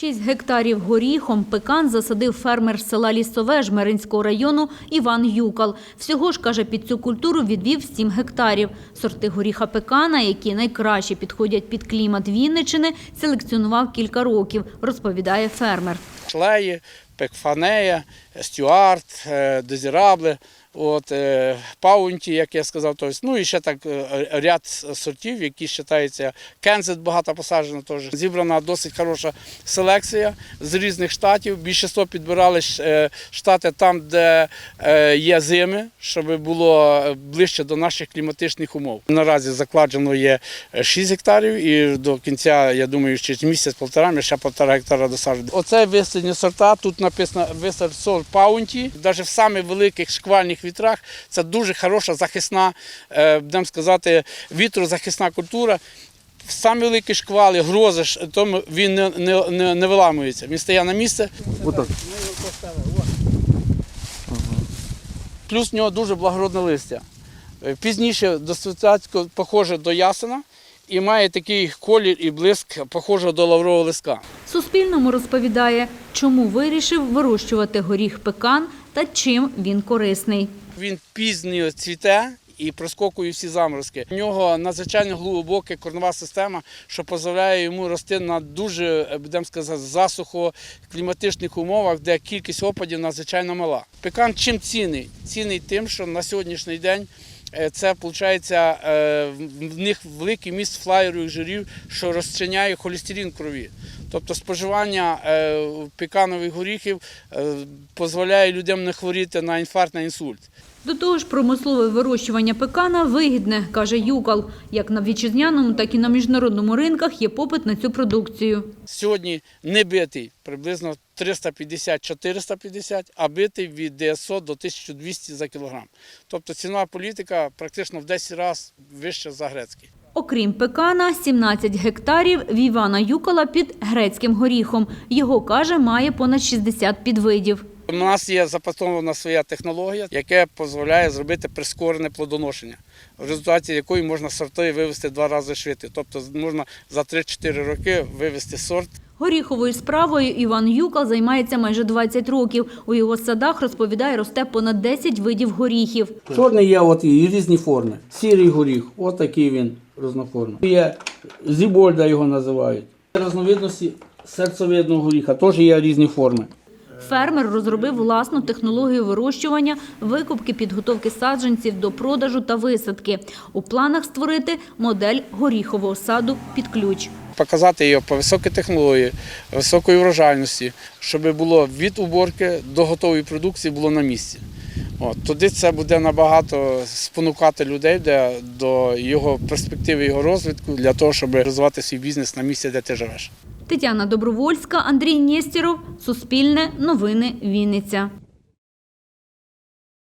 Шість гектарів горіхом пекан засадив фермер з села Лісове Жмеринського району Іван Юкал. Всього ж, каже, під цю культуру відвів 7 гектарів. Сорти горіха пекана, які найкраще підходять під клімат Вінничини, селекціонував кілька років, розповідає фермер. Шлеї, пекфанея, стюарт, е, дезірабле, от, е, паунті, як я сказав. Тобто, ну і ще так е, ряд сортів, які вважаються. Кензет багато посаджено теж. Зібрана досить хороша селекція з різних штатів. Більшість підбирали е, штати там, де є зими, щоб було ближче до наших кліматичних умов. Наразі закладено є 6 гектарів і до кінця, я думаю, через місяць-полтора ми ще півтора гектара досаджено. Оце висадні сорта, тут написано висад сорт паунті. Навіть в самих великих шквальних вітрах це дуже хороша захисна, е, будемо сказати, вітрозахисна культура. Самі великі шквали, грози, тому він не, не, не, не виламується. Він стає на місце. Отак. Плюс в нього дуже благородне листя. Е, Пізніше достатньо похоже до ясена і має такий колір і блиск, похоже до лаврового листка. Суспільному розповідає, чому вирішив вирощувати горіх пекан та чим він корисний. Він пізньо цвіте і проскокує всі заморозки. У нього надзвичайно глибока корнова система, що дозволяє йому рости на дуже, е, будемо сказати, засухо кліматичних умовах, де кількість опадів надзвичайно мала. Пекан чим цінний? Цінний тим, що на сьогоднішній день. Е, Це виходить, в них великий міст флаєрових жирів, що розчиняє холестерин крові. Тобто споживання піканових горіхів е, дозволяє людям не хворіти на інфаркт, на інсульт. До того ж, промислове вирощування пекана вигідне, каже Юкал. Як на вітчизняному, так і на міжнародному ринках є попит на цю продукцію. Сьогодні не битий приблизно 350-450, а битий від 900 до 1200 за кілограм. Тобто цінова політика практично в 10 разів вища за грецький. Окрім пекана, 17 гектарів в Івана Юкала під грецьким горіхом. Його, каже, має понад 60 підвидів. У нас є запатована своя технологія, яка дозволяє зробити прискорене плодоношення, в результаті якої можна сорти вивести два рази швидше. Тобто можна за 3-4 роки вивести сорт Горіховою справою Іван Юкал займається майже 20 років. У його садах, розповідає, росте понад 10 видів горіхів. Чорний є от і різні форми. Сірий горіх, от такий він різноформний. Є зібольда його називають. Разновидності серцевидного горіха теж є різні форми. Фермер розробив власну технологію вирощування, викупки, підготовки саджанців до продажу та висадки. У планах створити модель горіхового саду під ключ. показати його по високій технології, високої врожайності, щоб було від уборки до готової продукції було на місці. От, тоді це буде набагато спонукати людей де, до його перспективи, його розвитку, для того, щоб розвивати свій бізнес на місці, де ти живеш. Тетяна Добровольська, Андрій Нєстєров, Суспільне, Новини, Вінниця.